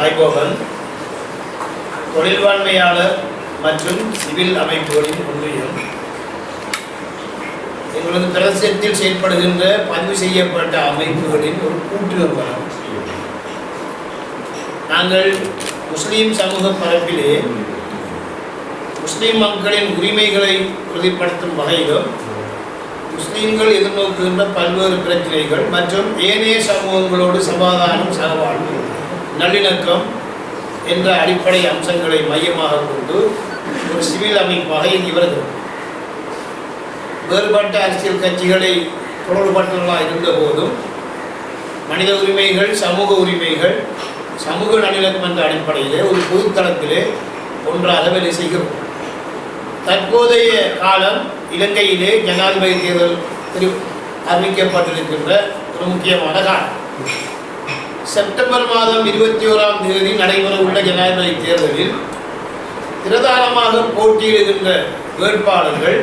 ஆய்வோகன் தொழில்வாண்மையாளர் மற்றும் சிவில் அமைப்புகளின் ஒன்றியம். எங்களது பிரதேசத்தில் செயல்படுகின்ற பதிவு செய்யப்பட்ட அமைப்புகளின் ஒரு கூட்டு நிறுவனம் நாங்கள் முஸ்லீம் சமூக பரப்பிலே முஸ்லீம் மக்களின் உரிமைகளை உறுதிப்படுத்தும் வகையிலும் முஸ்லீம்கள் எதிர்நோக்குகின்ற பல்வேறு பிரச்சனைகள் மற்றும் ஏனைய சமூகங்களோடு சமாதானம் சகவாழ்வு. நல்லிணக்கம் என்ற அடிப்படை அம்சங்களை மையமாக கொண்டு ஒரு சிவில் அமைப்பாக இயங்கி வருகிறது. வேறுபட்ட அரசியல் கட்சிகளை தொடர்பட்டவர்களாக இருந்த போதும் மனித உரிமைகள் சமூக உரிமைகள் சமூக நல்லிணக்கம் என்ற அடிப்படையிலே ஒரு பொதுத்தளத்திலே ஒன்றாக வேலை செய்கிறோம். தற்போதைய காலம் இலங்கையிலே ஜனாதிபதி தேர்தல் அறிவிக்கப்பட்டிருக்கின்ற ஒரு முக்கியமான காலம். செப்டம்பர் மாதம் இருபத்தி ஓராம் தேதி நடைபெற உள்ள ஜனாதிபதி தேர்தலில் பிரதானமாக போட்டியிடுகின்ற வேட்பாளர்கள்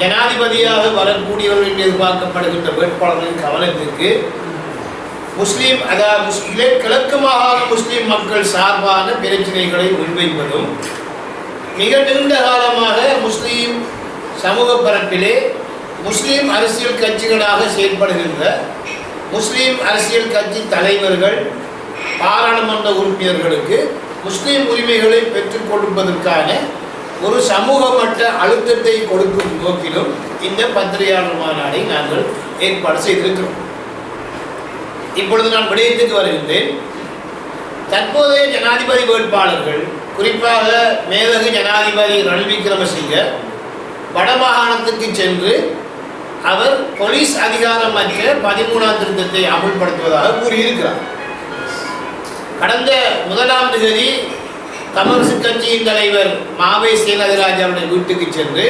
ஜனாதிபதியாக வரக்கூடியவர்கள் என்று எதிர்பார்க்கப்படுகின்ற வேட்பாளர்களின் கவனத்திற்கு முஸ்லீம் அதாவது கிழக்கு மாகாண முஸ்லீம் மக்கள் சார்பான பிரச்சனைகளை முன்வைப்பதும் மிக நீண்ட காலமாக முஸ்லீம் சமூக பரப்பிலே முஸ்லீம் அரசியல் கட்சிகளாக செயல்படுகின்ற முஸ்லீம் அரசியல் கட்சி தலைவர்கள் பாராளுமன்ற உறுப்பினர்களுக்கு முஸ்லீம் உரிமைகளை பெற்றுக் கொடுப்பதற்கான ஒரு சமூக மட்ட அழுத்தத்தை கொடுக்கும் நோக்கிலும் இந்த பத்திரிகையாளர் மாநாடை நாங்கள் ஏற்பாடு செய்திருக்கிறோம். இப்பொழுது நான் விடயத்துக்கு வருகின்றேன். தற்போதைய ஜனாதிபதி வேட்பாளர்கள் குறிப்பாக மேலகு ஜனாதிபதி ரணில் விக்ரமசிங்க வடமாகாணத்துக்கு சென்று அவர் போலீஸ் அதிகாரம் அதிகாரமற்ற பதிமூணாம் திருத்தத்தை அமுல்படுத்துவதாக கூறியிருக்கிறார். கடந்த முதலாம் தேதி தமிழரசு கட்சியின் தலைவர் மாவை சேனதிராஜ் அவருடைய வீட்டுக்கு சென்று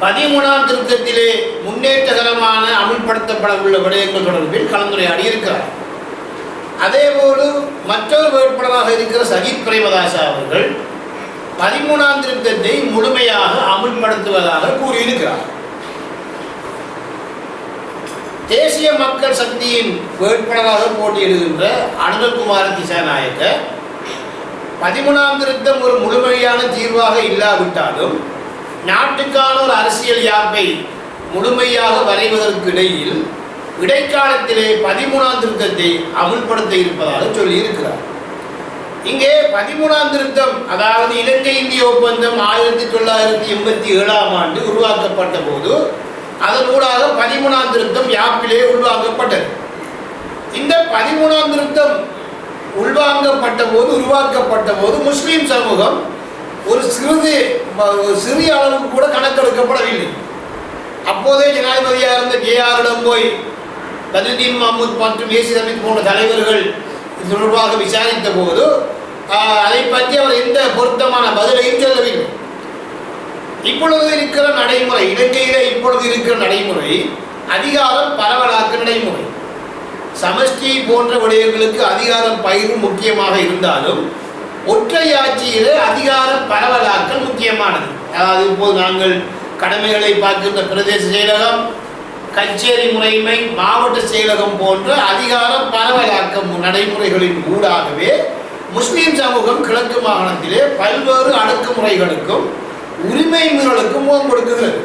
பதிமூணாம் திருத்தத்திலே முன்னேற்றகரமான அமுல்படுத்தப்பட உள்ள விடயங்கள் தொடர்பில் கலந்துரையாடி இருக்கிறார் அதேபோல மற்றொரு வேட்பாளராக இருக்கிற சஜித் பிரேமதாசா அவர்கள் பதிமூணாம் திருத்தத்தை முழுமையாக அமுல்படுத்துவதாக கூறியிருக்கிறார். தேசிய மக்கள் சக்தியின் வேட்பாளராக போட்டியிடுகின்ற அனந்தகுமார திசாநாயக்க பதிமூணாம் திருத்தம் ஒரு முழுமையான தீர்வாக இல்லாவிட்டாலும் நாட்டுக்கான ஒரு அரசியல் யாப்பை முழுமையாக வரைவதற்கு இடையில் இடைக்காலத்திலே பதிமூணாம் திருத்தத்தை அமுல்படுத்த இருப்பதாக சொல்லியிருக்கிறார். இங்கே பதிமூணாம் திருத்தம் அதாவது இலங்கை இந்திய ஒப்பந்தம் ஆயிரத்தி தொள்ளாயிரத்தி எண்பத்தி ஏழாம் ஆண்டு உருவாக்கப்பட்ட போது அதனூடாக பதிமூணாம் திருத்தம் யாப்பிலே உள்வாங்கப்பட்டது. இந்த பதிமூணாம் திருத்தம் உள்வாங்கப்பட்ட போது உருவாக்கப்பட்ட போது முஸ்லீம் சமூகம் ஒரு சிறிது ஒரு சிறிய அளவுக்கு கூட கணக்கெடுக்கப்படவில்லை. அப்போதே ஜனாதிபதியாக இருந்த ஜேஆரிடம் போய் பதுதீன் மஹமூத் மற்றும் ஏசி அமித் போன்ற தலைவர்கள் இது தொடர்பாக விசாரித்த போது அதை பற்றி அவர் எந்த பொருத்தமான பதிலையும் சொல்லவில்லை. இப்பொழுது இருக்கிற நடைமுறை இலங்கையில நடைமுறை அதிகாரம் பரவலாக்க நடைமுறை. சமஷ்டி போன்ற விடயங்களுக்கு அதிகாரம் பயிர் முக்கியமாக இருந்தாலும் ஒற்றை ஆட்சியிலே அதிகாரம் பரவலாக்கல் முக்கியமானது. அதாவது இப்போது நாங்கள் கடமைகளை பார்க்கின்ற பிரதேச செயலகம் கச்சேரி முறைமை மாவட்ட செயலகம் போன்ற அதிகாரம் பரவலாக்க நடைமுறைகளின் ஊடாகவே முஸ்லீம் சமூகம் கிழக்கு மாகாணத்திலே பல்வேறு அடக்குமுறைகளுக்கும் உரிமை மீறலுக்கும் முகம் கொடுக்குகிறது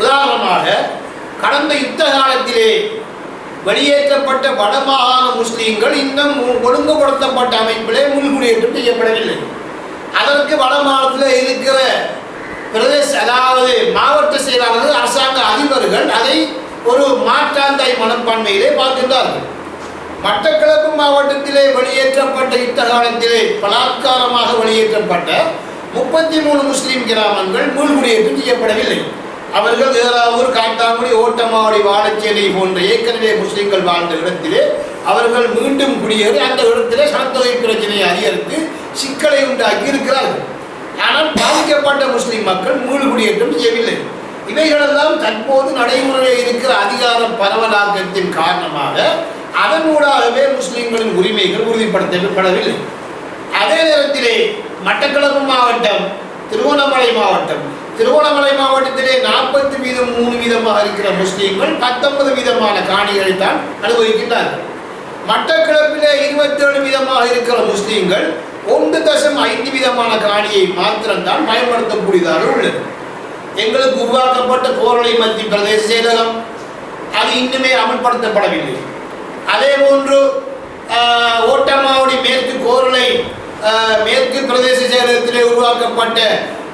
உதாரணமாக கடந்த யுத்த காலத்திலே வெளியேற்றப்பட்ட வடமாகாண முஸ்லீம்கள் இன்னும் ஒழுங்குபடுத்தப்பட்ட அமைப்பிலே முன்குடியேற்றம் செய்யப்படவில்லை. அதற்கு வடமாகாணத்தில் இருக்கிற பிரதேச அதாவது மாவட்ட செயலாளர்கள் அரசாங்க அதிபர்கள் அதை ஒரு மாற்றாந்தாய் மனப்பான்மையிலே பார்க்கின்றார்கள். மட்டக்களப்பு மாவட்டத்திலே வெளியேற்றப்பட்ட யுத்த காலத்திலே பலாத்காரமாக வெளியேற்றப்பட்ட முப்பத்தி மூணு முஸ்லீம் கிராமங்கள் மீள்குடியேற்றம் செய்யப்படவில்லை. அவர்கள் ஏறாவூர் காட்டாங்குடி ஓட்டமாவடி வாழச்சேனை போன்ற ஏற்கனவே முஸ்லீம்கள் வாழ்ந்த இடத்திலே அவர்கள் மீண்டும் குடியேறி அந்த இடத்திலே சனத்தொகை பிரச்சனையை அதிகரித்து சிக்கலை உண்டாக்கி இருக்கிறார்கள். ஆனால் பாதிக்கப்பட்ட முஸ்லிம் மக்கள் மீள் குடியேற்றம் செய்யவில்லை. இவைகளெல்லாம் தற்போது நடைமுறையில் இருக்கிற அதிகார பரவலாக்கத்தின் காரணமாக அதனூடாகவே முஸ்லிம்களின் உரிமைகள் உறுதிப்படுத்தப்படவில்லை. அதே நேரத்திலே மட்டக்களப்பு மாவட்டம் திருவண்ணாமலை மாவட்டம் திருவண்ணாமலை மாவட்டத்திலே நாற்பத்தி வீதம் மூணு வீதமாக இருக்கிற முஸ்லீம்கள் பத்தொன்பது வீதமான காணிகளை தான் அனுபவிக்கின்றார்கள். மட்டக்களப்பிலே இருபத்தேழு வீதமாக இருக்கிற முஸ்லீம்கள் ஒன்று தசம் ஐந்து விதமான காணியை மாத்திரம்தான் பயன்படுத்தக்கூடியதாக உள்ளது. எங்களுக்கு உருவாக்கப்பட்ட கோரளை மத்திய பிரதேச செயலகம் அது இன்னுமே அமல்படுத்தப்படவில்லை. அதே போன்று ஓட்டமாவடி மேற்கு கோரளை மேற்கு பிரதேச செயலகத்திலே உருவாக்கப்பட்ட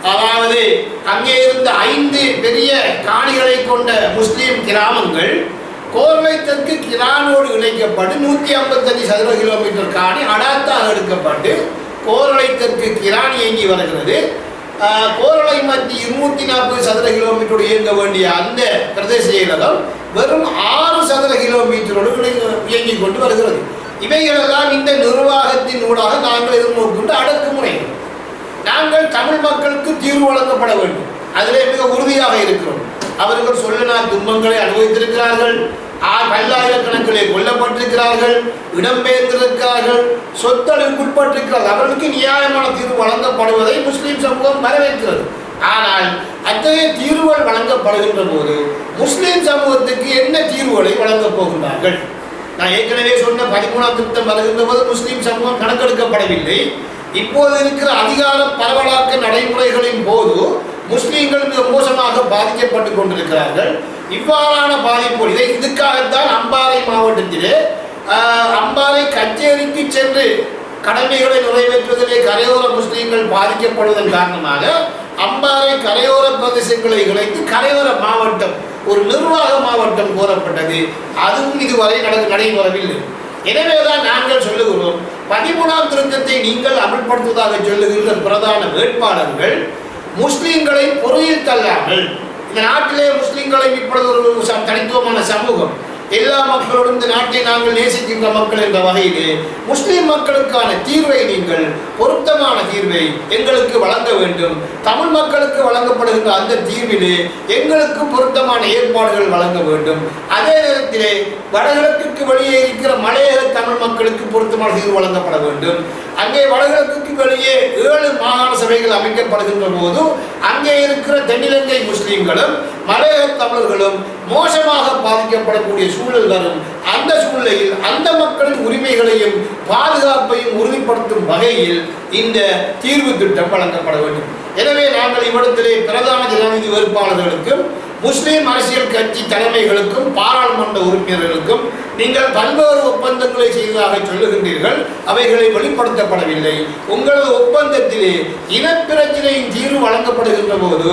அதாவது அங்கே இருந்த ஐந்து பெரிய காணிகளை கொண்ட முஸ்லீம் கிராமங்கள் கோர்வை தெற்கு கிரானோடு இணைக்கப்பட்டு நூற்றி ஐம்பத்தஞ்சு சதுர கிலோமீட்டர் காணி அடாத்தாக எடுக்கப்பட்டு கோரளை தெற்கு கிரான் இயங்கி வருகிறது. கோரளை மத்திய இருநூத்தி நாற்பது சதுர கிலோமீட்டர் இயங்க வேண்டிய அந்த பிரதேச செயலகம் வெறும் ஆறு சதுர கிலோமீட்டரோடு இணை- இயங்கிக் கொண்டு வருகிறது. இவைகளெல்லாம் இந்த நிர்வாகத்தின் ஊடாக நாங்கள் எதிர்நோக்கின்ற அடக்குமுறை. நாங்கள் தமிழ் மக்களுக்கு தீர்வு வழங்கப்பட வேண்டும். அதிலே மிக உறுதியாக இருக்கிறோம். அவர்கள் சொல்லலாம் துன்பங்களை அனுபவித்திருக்கிறார்கள். பல்லாயிரக்கணக்கிலே கொல்லப்பட்டிருக்கிறார்கள் இடம்பெயர்ந்திருக்கிறார்கள் சொத்தழிவுக்கு உட்பட்டிருக்கிறார்கள் அவர்களுக்கு நியாயமான தீர்வு வழங்கப்படுவதை முஸ்லீம் சமூகம் வரவேற்கிறது. ஆனால் அத்தகைய தீர்வுகள் வழங்கப்படுகின்ற போது முஸ்லீம் சமூகத்துக்கு என்ன தீர்வுகளை வழங்கப் போகின்றார்கள்? நான் ஏற்கனவே சொன்ன பதிமூணாம் திருத்தம் வருகின்ற போது முஸ்லீம் சமூகம் கணக்கெடுக்கப்படவில்லை. இப்போது இருக்கிற அதிகார பரவலாக்க நடைமுறைகளின் போது முஸ்லீம்கள் மிக மோசமாக பாதிக்கப்பட்டு கொண்டிருக்கிறார்கள். இவ்வாறான பாதிப்பு இதை இதுக்காகத்தான் அம்பாறை மாவட்டத்திலே அம்பாறை கச்சேரிக்கு சென்று கடமைகளை நிறைவேற்றுவதிலே கரையோர முஸ்லீம்கள் பாதிக்கப்படுவதன் காரணமாக அம்பாறை கரையோர பிரதேசங்களை இணைத்து கரையோர மாவட்டம் ஒரு நிர்வாக மாவட்டம் கோரப்பட்டது. அதுவும் இதுவரை நட நடைபெறவில்லை. எனவேதான் நாங்கள் பதிமூணாம் திருத்தத்தை நீங்கள் அமல்படுத்துவதாக சொல்லுகின்ற பிரதான வேட்பாளர்கள் முஸ்லீம்களை பொறியில் தள்ளார்கள் இந்த நாட்டிலே முஸ்லீம்களை இப்பொழுது ஒரு ச- தனித்துவமான சமூகம் எல்லா மக்களோடும் இந்த நாட்டை நாங்கள் நேசிக்கின்ற மக்கள் என்ற வகையிலே முஸ்லிம் மக்களுக்கான தீர்வை நீங்கள் பொருத்தமான தீர்வை எங்களுக்கு வழங்க வேண்டும். தமிழ் மக்களுக்கு வழங்கப்படுகின்ற அந்த தீர்விலே எங்களுக்கு பொருத்தமான ஏற்பாடுகள் வழங்க வேண்டும். அதே நேரத்திலே வடகிழக்கு வெளியே இருக்கிற மலையக தமிழ் மக்களுக்கு பொருத்தமான தீர்வு வழங்கப்பட வேண்டும். அங்கே வடகிழக்கு வெளியே ஏழு மாகாண சபைகள் அமைக்கப்படுகின்ற போது அங்கே இருக்கிற தென்னிலங்கை முஸ்லீம்களும் மலையக தமிழர்களும் மோசமாக பாதிக்கப்படக்கூடிய சூழல் வரும் அந்த சூழ்நிலையில் அந்த மக்களின் உரிமைகளையும் பாதுகாப்பையும் உறுதிப்படுத்தும் வகையில் இந்த தீர்வு திட்டம் வழங்கப்பட வேண்டும். எனவே நாங்கள் இவ்விடத்திலே பிரதான ஜனாதிபதி வேட்பாளர்களுக்கும் முஸ்லீம் அரசியல் கட்சி தலைமைகளுக்கும் பாராளுமன்ற உறுப்பினர்களுக்கும் நீங்கள் பல்வேறு ஒப்பந்தங்களை செய்ததாக சொல்லுகின்றீர்கள். அவைகளை வெளிப்படுத்தப்படவில்லை. உங்களது ஒப்பந்தத்திலே இனப்பிரச்சனையின் தீர்வு வழங்கப்படுகின்ற போது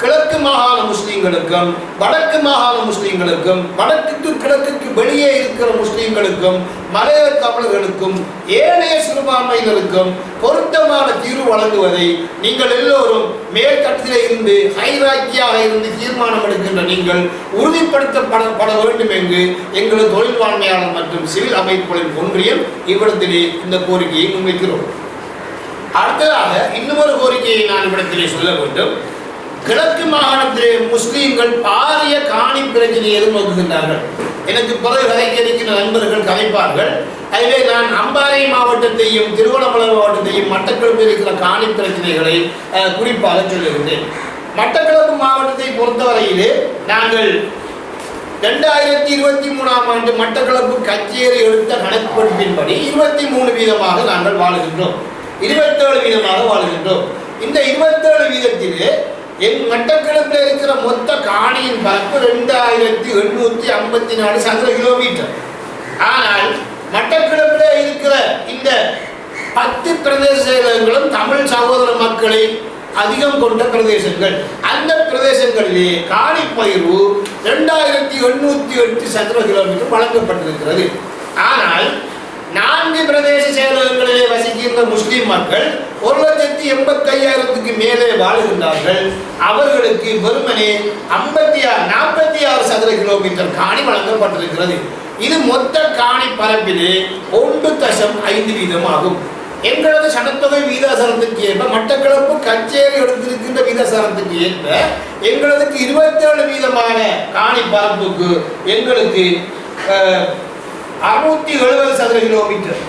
கிழக்கு மாகாண முஸ்லீம்களுக்கும் வடக்கு மாகாண முஸ்லிம்களுக்கும் வடக்குக்கு கிழக்குக்கு வெளியே இருக்கிற முஸ்லீம்களுக்கும் மலைய தமிழர்களுக்கும் ஏனைய சிறுபான்மையினருக்கும் பொருத்தமான தீர்வு வழங்குவதை நீங்கள் எல்லோரும் மேல்தட்டிலே இருந்து ஹைராக்கியாக இருந்து தீர்மானம் எடுக்கின்ற நீங்கள் உறுதிப்படுத்தப்பட பட வேண்டும் என்று எங்களது தொழில்வாண்மையாளர் மற்றும் சிவில் அமைப்புகளின் ஒன்றியம் இவ்விடத்திலே இந்த கோரிக்கையை முன்வைக்கிறோம். அடுத்ததாக இன்னொரு கோரிக்கையை நான் இவ்விடத்திலே சொல்ல வேண்டும். கிழக்கு மாகாணத்திலே முஸ்லீம்கள் பாரிய காணி பிரச்சனையை எதிர்நோக்குகின்றார்கள். எனக்கு பிறகு கதைக்க இருக்கின்ற நண்பர்கள் கதைப்பார்கள் அதிலே நான் அம்பாறை மாவட்டத்தையும் திருவண்ணாமலை மாவட்டத்தையும் மட்டக்களப்பில் இருக்கிற காணி பிரச்சனைகளை குறிப்பாக சொல்லுகின்றேன் மட்டக்களப்பு மாவட்டத்தை பொறுத்தவரையிலே நாங்கள் ரெண்டாயிரத்தி இருபத்தி மூணாம் ஆண்டு மட்டக்களப்பு கச்சேரி எடுத்த கணக்கெடுப்பின்படி இருபத்தி மூணு வீதமாக நாங்கள் வாழுகின்றோம். இருபத்தேழு வீதமாக வாழுகின்றோம். இந்த இருபத்தேழு வீதத்திலே என் மட்டக்களப்பில் இருக்கிற மொத்த காணியின் பரப்பு ரெண்டாயிரத்தி எண்ணூற்றி ஐம்பத்தி நாலு சதுர கிலோமீட்டர் ஆனால் மட்டக்களப்பில் இருக்கிற இந்த பத்து பிரதேசங்களும் தமிழ் சகோதர மக்களை அதிகம் கொண்ட பிரதேசங்கள். அந்த பிரதேசங்களிலே காணி பயிர்வு ரெண்டாயிரத்தி எண்ணூற்றி எட்டு சதுர கிலோமீட்டர் வழங்கப்பட்டிருக்கிறது. ஆனால் நான்கு பிரதேச செயலகங்களிலே வசிக்கின்ற முஸ்லிம் மக்கள் ஒரு லட்சத்தி எண்பத்தி ஐயாயிரத்துக்கு மேலே வாழுகின்றார்கள். அவர்களுக்கு வெறுமனே ஐம்பத்தி ஆறு நாற்பத்தி ஆறு சதுர கிலோமீட்டர் காணி வழங்கப்பட்டிருக்கிறது. இது மொத்த காணி பரப்பிலே ஒன்று தசம் ஐந்து வீதம் ஆகும் எங்களது சனத்தொகை வீதாசாரத்துக்கு ஏற்ப மட்டக்களப்பு கச்சேரி எடுத்திருக்கின்ற வீதாசாரத்துக்கு ஏற்ப எங்களதுக்கு இருபத்தேழு வீதமான காணி பரப்புக்கு எங்களுக்கு அறுநூத்தி எழுபது சதுர கிலோமீட்டர்.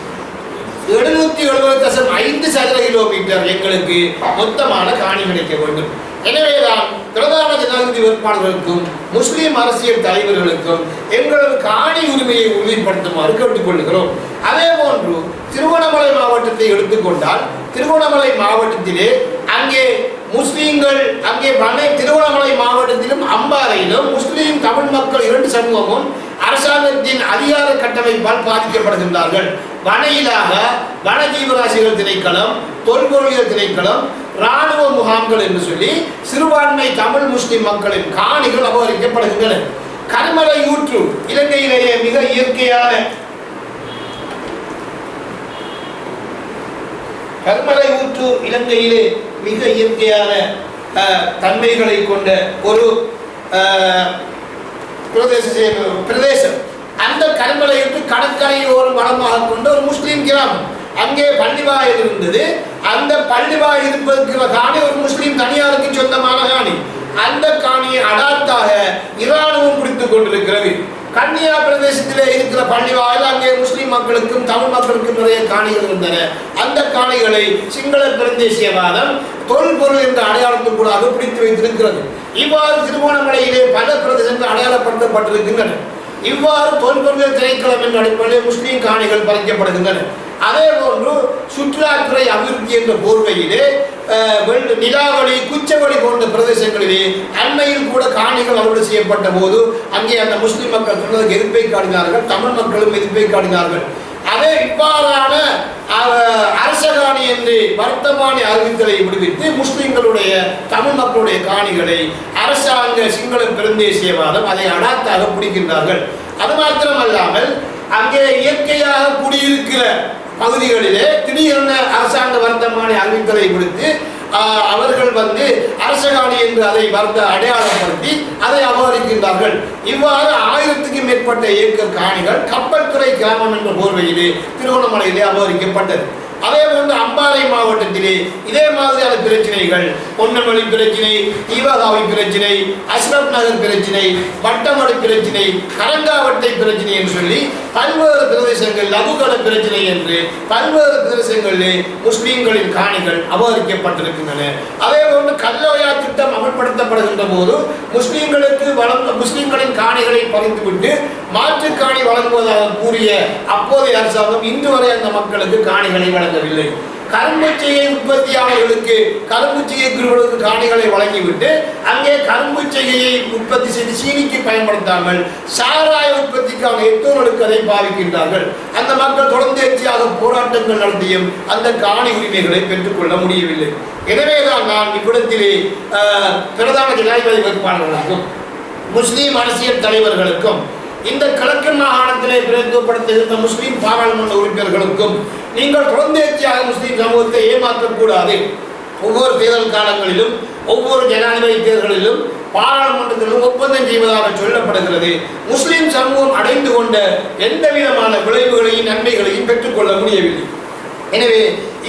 எழுநூத்தி எழுபது தசம் ஐந்து சதுர கிலோமீட்டர் எங்களுக்கு மொத்தமான காணி கிடைக்க வேண்டும். எனவேதான் பிரதான ஜனாதிபதி வேட்பாளர்களுக்கும் முஸ்லீம் அரசியல் தலைவர்களுக்கும் எங்களது காணி உரிமையை உறுதிப்படுத்துமாறு கேட்டுக்கொள்கிறோம். அதே போன்று திருவண்ணாமலை மாவட்டத்தை எடுத்துக்கொண்டால் திருவண்ணாமலை மாவட்டத்திலே அங்கே முஸ்லீம்கள் அங்கே வனை திருவண்ணாமலை மாவட்டத்திலும் அம்பாறையிலும் முஸ்லீம் தமிழ் மக்கள் இரண்டு சமூகமும் அரசாங்கத்தின் அதிகார கட்டமைப்பால் பாதிக்கப்படுகின்றார்கள். வனையிலாக வன ஜீவராசிகள் திணைக்களம் தொல்பொருளியல் திணைக்களம் இராணுவ முகாம்கள் என்று சொல்லி சிறுபான்மை தமிழ் முஸ்லிம் மக்களின் காணிகள் அபகரிக்கப்படுகின்றன. கருமலை ஊற்று இலங்கையிலேயே மிக இயற்கையான கருமலை ஊற்று இலங்கையிலே மிக இயற்கையான தன்மைகளை கொண்ட ஒரு பிரதேச பிரதேசம் அந்த கருமலை ஊற்று கடற்கரையோரம் வளமாக கொண்ட ஒரு முஸ்லீம் கிராமம் அங்கே பள்ளிவாயில் இருந்தது. அந்த பள்ளிவாய் இருப்பதற்கு காணி ஒரு முஸ்லீம் தனியாருக்கு சொந்தமான காணி. அந்த காணியை அடாத்தாக இராணுவம் பிடித்துக் கொண்டிருக்கிறது. கன்னியா பிரதேசத்திலே இருக்கிற பள்ளிவாயில் அங்கே முஸ்லீம் மக்களுக்கும் தமிழ் மக்களுக்கும் நிறைய காணிகள் இருந்தன. அந்த காணிகளை சிங்கள பிரதேசியவாதம் தொல்பொருள் என்ற அடையாளத்துக்கூடாக பிடித்து வைத்திருக்கிறது. இவ்வாறு திருவோணமலையிலே பல பிரதேசங்கள் அடையாளப்படுத்தப்பட்டிருக்கின்றன. இவ்வாறு தொல்பொருள் திணைக்களம் என்ற அடிப்படையில் முஸ்லீம் காணிகள் பறிக்கப்படுகின்றன. அதே போன்று சுற்றுலாத்துறை அபிவிருத்தி என்ற போர்வையிலே நிலாவளி குச்சவழி போன்ற பிரதேசங்களிலே அண்மையில் கூட காணிகள் அறுவடை செய்யப்பட்ட போது அங்கே அந்த முஸ்லிம் மக்கள் சொன்னதுக்கு எதிர்ப்பை காட்டினார்கள் தமிழ் மக்களும் எதிர்ப்பை காட்டினார்கள். அதே இவ்வாறான அரசகாணி என்று வர்த்தமானி அறிவித்தலை விடுவித்து முஸ்லிம்களுடைய தமிழ் மக்களுடைய காணிகளை அரசாங்க சிங்கள பெருந்தேசியவாதம் அதை அடாத்தாக பிடிக்கின்றார்கள். அது மாத்திரமல்லாமல் அங்கே இயற்கையாக குடியிருக்கிற பகுதிகளிலே திடீரென அரசாங்க வர்த்தமானி அறிவித்தலை விடுத்து அவர்கள் வந்து அரசகாணி என்று அதை வர்த்த அடையாளப்படுத்தி அதை அபகரிக்கின்றார்கள். இவ்வாறு ஆயிரத்துக்கும் மேற்பட்ட ஏக்கர் காணிகள் கப்பல்துறை கிராமம் என்ற போர்வையிலே திருவண்ணாமலையிலே அபகரிக்கப்பட்டது. அதே போன்று அம்பாறை மாவட்டத்திலே இதே மாதிரியான பிரச்சனைகள் பொன்னமலை பிரச்சனை தீவகாவி பிரச்சனை அஸ்ரப் நகர் பிரச்சனை வட்டமடை பிரச்சனை கரங்காவட்டை பிரச்சனை என்று சொல்லி பல்வேறு பிரதேசங்கள் லகுகல பிரச்சனை என்று பல்வேறு பிரதேசங்களிலே முஸ்லீம்களின் காணிகள் அபகரிக்கப்பட்டிருக்கின்றன. அதே போன்று கல்லோயா திட்டம் அமல்படுத்தப்படுகின்ற போது முஸ்லீம்களுக்கு வளர்ந்த முஸ்லீம்களின் காணிகளை பறித்துவிட்டு மாற்று காணி வழங்குவதாக கூறிய அப்போதைய அரசாங்கம் இன்று வரை அந்த மக்களுக்கு காணிகளை வழங்கவில்லை. கரும்புச்சையை உற்பத்தியாளர்களுக்கு கரும்புச்சையை குருவர்களுக்கு காணிகளை வழங்கிவிட்டு அங்கே கரும்புச்சையை உற்பத்தி செய்து சீனிக்கு பயன்படுத்தாமல் சாராய உற்பத்திக்கான எத்தோர்களுக்கு அதை பாவிக்கின்றார்கள். அந்த மக்கள் தொடர்ந்தேர்ச்சியாக போராட்டங்கள் நடத்தியும் அந்த காணி உரிமைகளை பெற்றுக்கொள்ள முடியவில்லை. எனவேதான் நான் இவ்விடத்திலே பிரதான ஜனாதிபதி வேட்பாளர்களாகும் முஸ்லீம் அரசியல் தலைவர்களுக்கும் இந்த கிழக்கு மாகாணத்திலே பிரதிநிதித்துவப்படுத்துகின்ற முஸ்லீம் பாராளுமன்ற உறுப்பினர்களுக்கும் நீங்கள் குழந்தையாக முஸ்லீம் சமூகத்தை ஏமாற்றக்கூடாது. ஒவ்வொரு தேர்தல் காலங்களிலும் ஒவ்வொரு ஜனாதிபதி தேர்தலிலும் பாராளுமன்றத்திலும் ஒப்பந்தம் செய்வதாக சொல்லப்படுகிறது. முஸ்லீம் சமூகம் அடைந்து கொண்ட எந்த விதமான விளைவுகளையும் நன்மைகளையும் பெற்றுக்கொள்ள முடியவில்லை. எனவே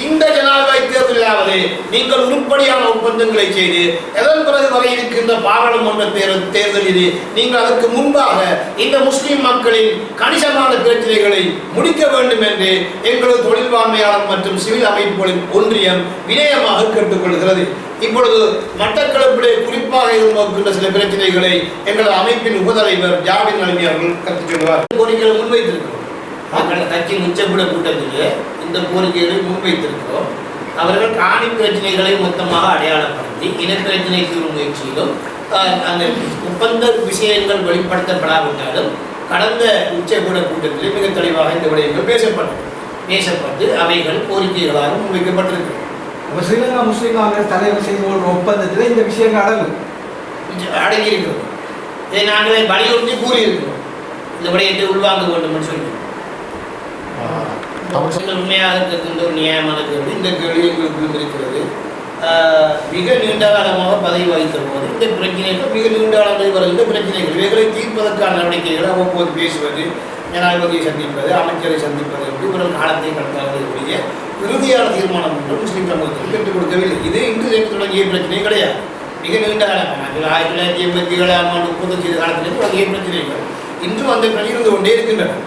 இந்த ஜனாதிபதி தேர்தலாவது நீங்கள் உருப்படியான ஒப்பந்தங்களை செய்து எதன் பிறகு வரை இருக்கின்ற பாராளுமன்ற தேர்தல் தேர்தலில் நீங்கள் அதற்கு முன்பாக இந்த முஸ்லிம் மக்களின் கணிசமான பிரச்சனைகளை முடிக்க வேண்டும் என்று எங்களது தொழில்வாண்மையாளர் மற்றும் சிவில் அமைப்புகளின் ஒன்றியம் வினயமாக கேட்டுக்கொள்கிறது. இப்பொழுது மட்டக்களப்பிலே குறிப்பாக இருக்கின்ற சில பிரச்சனைகளை எங்களது அமைப்பின் உபதலைவர் ஜாவின் அலிமி அவர்கள் கருத்து சொல்வார் கோரிக்கைகளை முன்வைத்திருக்கிறோம். கட்சியின் உச்சபுட கூட்டத்திலே இந்த கோரிக்கைகளை முன்வைத்திருக்கிறோம். அவர்கள் காணி பிரச்சனைகளை மொத்தமாக அடையாளப்படுத்தி இனப்பிரச்சனை தீர்வு முயற்சியிலும் அந்த ஒப்பந்த விஷயங்கள் வெளிப்படுத்தப்படாவிட்டாலும் கடந்த உச்சபுட கூட்டத்திலே மிக தெளிவாக இந்த விடயங்கள் பேசப்பட்டது. பேசப்பட்டு அவைகள் கோரிக்கைகளாக முன்வைக்கப்பட்டிருக்கிறது. அப்ப ஸ்ரீலங்கா முஸ்லீம் காங்கிரஸ் தலைவர் செய்து கொள்ற ஒப்பந்தத்தில் இந்த விஷயங்கள் அடங்கும். அடங்கியிருக்கிறது. இதை நாங்கள் வலியுறுத்தி கூறியிருக்கிறோம். இந்த விடயத்தை உள்வாங்க வேண்டும் என்று சொல்லி நீங்கள் உண்மையாக இருக்கின்ற ஒரு நியாயமான கேள்வி இந்த கேள்வி எங்களுக்கு இருக்கிறது மிக நீண்ட காலமாக பதவி வகித்த போது இந்த பிரச்சனைகள் மிக நீண்ட காலங்களில் வருகின்ற பிரச்சனைகள். இவைகளை தீர்ப்பதற்கான நடவடிக்கைகளை அவ்வப்போது பேசுவது ஜனாதிபதியை சந்திப்பது அமைச்சரை சந்திப்பது என்று இவர்கள் காலத்தை கடத்தாதக்கூடிய இறுதியான தீர்மானம் ஒன்று முஸ்லீம் சமூகத்தில் பெற்றுக் கொடுக்கவில்லை. இது இன்று சேர்ந்து தொடங்கிய பிரச்சனை கிடையாது. மிக நீண்ட காலமாக ஆயிரத்தி தொள்ளாயிரத்தி எண்பத்தி ஏழாம் ஆண்டு ஒப்பந்தம் செய்த காலத்திலிருந்து தொடங்கிய பிரச்சனைகள் இன்றும் அந்த பிரச்சனை இருந்து கொண்டே இருக்கின்றன.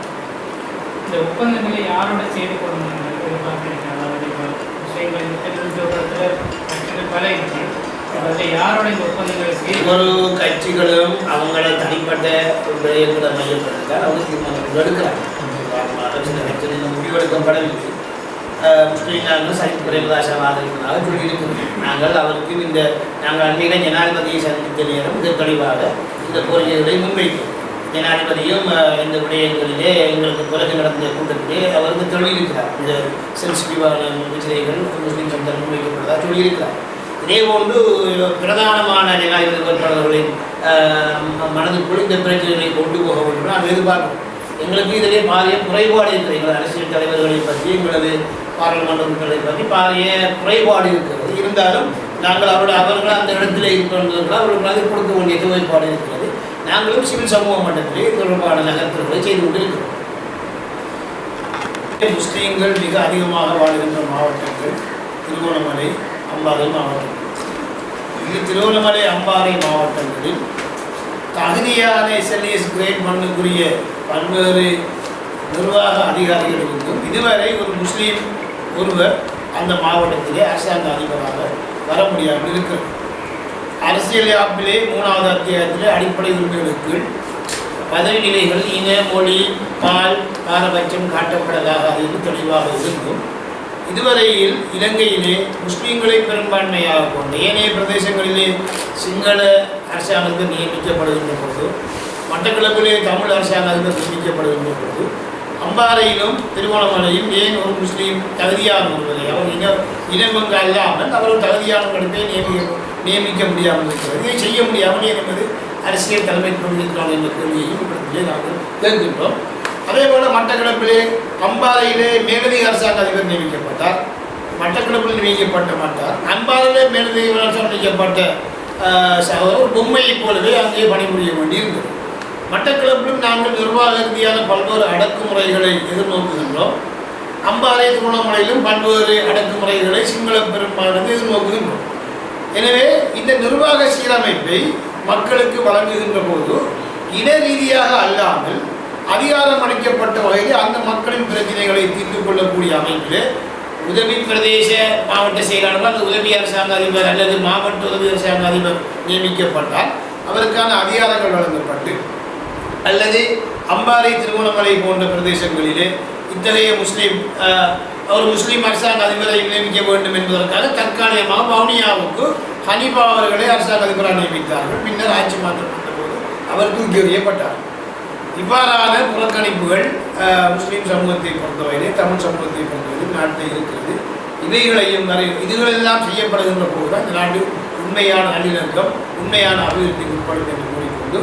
இந்த ஒப்பந்தங்களை யாரோட செய்து கொள்ளணும் எதிர்பார்க்கிறீங்க அதாவது இப்போ முஸ்லீம்கள் தெரிவிக்கப்பட்ட கட்சிகள் பல இருக்கு. அதில் யாரோட இந்த ஒப்பந்தங்களை செய்து ஒவ்வொரு கட்சிகளும் அவங்கள தனிப்பட்ட விடயங்களை மையப்படுத்த அவங்க தீர்மானங்கள் எடுக்கிறாங்க. உதாரணமாக சில கட்சிகள் முடிவெடுக்கப்படவில்லை அஹ் முஸ்லீம் காங்கிரஸ் சைத் பிரேமதாசா வாதிருப்பதாக சொல்லியிருக்கிறோம் நாங்கள் அவருக்கு இந்த நாங்கள் அன்றைய ஜனாதிபதியை சந்தித்த நேரம் மிக தெளிவாக இந்த கோரிக்கைகளை முன்வைக்கிறோம் ஜனாதிபதியும் இந்த விடயங்களிலே எங்களுக்கு பிறகு நடந்த கூட்டத்திலே அவருக்கு சொல்லியிருக்கிறார் இந்த சென்சிட்டிவான விஜயங்கள் முஸ்லீம் சந்தர்ப்பம் முன்வைக்கப்பட்டதாக சொல்லியிருக்கிறார் இதே போன்று பிரதானமான ஜனாதிபதி வேட்பாளர்களின் ம- மனதுக்குள் இந்த பிரச்சனைகளை கொண்டு போக வேண்டும் நான் எதிர்பார்க்கிறோம். எங்களுக்கு இதிலே பாரிய குறைபாடு இருக்கிறது. எங்கள் அரசியல் தலைவர்களை பற்றி எங்களது பாராளுமன்ற உறுப்பினர்களை பற்றி பாரிய குறைபாடு இருக்கிறது. இருந்தாலும் நாங்கள் அவருடைய அவர்கள் அந்த இடத்துல இருக்கின்றவர்கள் அவர்கள் மனதில் கொடுக்க வேண்டிய தேவைப்பாடு இருக்கிறது. நாங்களும் சிவில் சமூக மன்றத்திலே தொடர்பான நகர்த்தல்களை செய்து கொண்டிருக்கிறோம். முஸ்லீம்கள் மிக அதிகமாக வாழ்கின்ற மாவட்டங்கள் திருவோணமலை அம்பாறை மாவட்டம். இது திருவண்ணாமலை அம்பாறை மாவட்டங்களில் தகுதியான எஸ்எல்ஏஸ் கிரேட் பண்ணுக்குரிய பல்வேறு நிர்வாக அதிகாரிகளுக்கும் இதுவரை ஒரு முஸ்லீம் ஒருவர் அந்த மாவட்டத்திலே அரசாங்க அதிபராக வர முடியாமல் இருக்கிறது அரசியல் யாப்பிலே மூணாவது அத்தியாயத்தில் அடிப்படை உரிமைகளுக்கு பதவி நிலைகள் இன மொழி பால் பாரபட்சம் காட்டப்படலாக என்று தெளிவாக இருந்தும் இதுவரையில் இலங்கையிலே முஸ்லீம்களை பெரும்பான்மையாக கொண்டு ஏனைய பிரதேசங்களிலே சிங்கள அரசாங்கத்தில் நியமிக்கப்படுகின்ற போது மட்டக்களப்பிலே தமிழ் அரசாங்க நியமிக்கப்படுகின்ற போது அம்பாறையிலும் திருமணமலையும் ஏன் ஒரு முஸ்லீம் தகுதியான ஒருவரை அவர் இன இனமங்க அல்லாமல் அவர் ஒரு நியமிக்கப்படும் நியமிக்க முடியாமல் இருக்கிறது. இதை செய்ய முடியாமல் என்பது அரசியல் தலைமை கொண்டிருக்கிறார் என்ற கேள்வியையும் நாங்கள் தெரிஞ்சுக்கிறோம் அதே போல மட்டக்களப்பிலே அம்பாலையிலே மேலதிக அரசாங்க அதிபர் நியமிக்கப்பட்டார். மட்டக்களப்பில் நியமிக்கப்பட்ட மாட்டார் அம்பாலையிலே மேலதிக அரசாங்கம் நியமிக்கப்பட்ட சகோதரர் பொம்மையைப் போலவே அங்கே பணிபுரிய வேண்டியிருந்தது. மட்டக்களப்பிலும் நாங்கள் நிர்வாக ரீதியான பல்வேறு அடக்குமுறைகளை எதிர்நோக்குகின்றோம். அம்பாறை திருவண்ணாமலையிலும் பல்வேறு அடக்குமுறைகளை சிங்கள பெரும்பாலும் எதிர்நோக்குகின்றோம். எனவே இந்த நிர்வாக சீரமைப்பை மக்களுக்கு வழங்குகின்ற போது இன ரீதியாக அல்லாமல் அதிகாரம் அளிக்கப்பட்ட வகையில் அந்த மக்களின் பிரச்சனைகளை தீர்த்து கொள்ளக்கூடிய அமைப்பில் உதவி பிரதேச மாவட்ட செயலாளர் அல்லது உதவி அரசாங்க அதிபர் அல்லது மாவட்ட உதவி அரசாங்க அதிபர் நியமிக்கப்பட்டால் அவருக்கான அதிகாரங்கள் வழங்கப்பட்டு அல்லது அம்பாறை திருவண்ணாமலை போன்ற பிரதேசங்களிலே இத்தகைய முஸ்லீம் ஒரு முஸ்லீம் அரசாங்க அதிபரை நியமிக்க வேண்டும் என்பதற்காக தற்காலிகமாக மௌனியாவுக்கு ஹனிபா அவர்களை அரசாங்க அதிபராக நியமித்தார்கள். பின்னர் ஆட்சி மாற்றப்பட்ட போது அவர் தூக்கி எறியப்பட்டார். இவ்வாறான புறக்கணிப்புகள் முஸ்லீம் சமூகத்தை பொறுத்தவரையிலே தமிழ் சமூகத்தை பொறுத்தவரையிலே நாட்டில் இருக்கிறது. இவைகளையும் நிறைய இதுகளெல்லாம் செய்யப்படுகின்ற போது தான் இந்த நாடு உண்மையான நல்லிணக்கம் உண்மையான அபிவிருத்தி உட்படும் என்று கூறிக்கொண்டு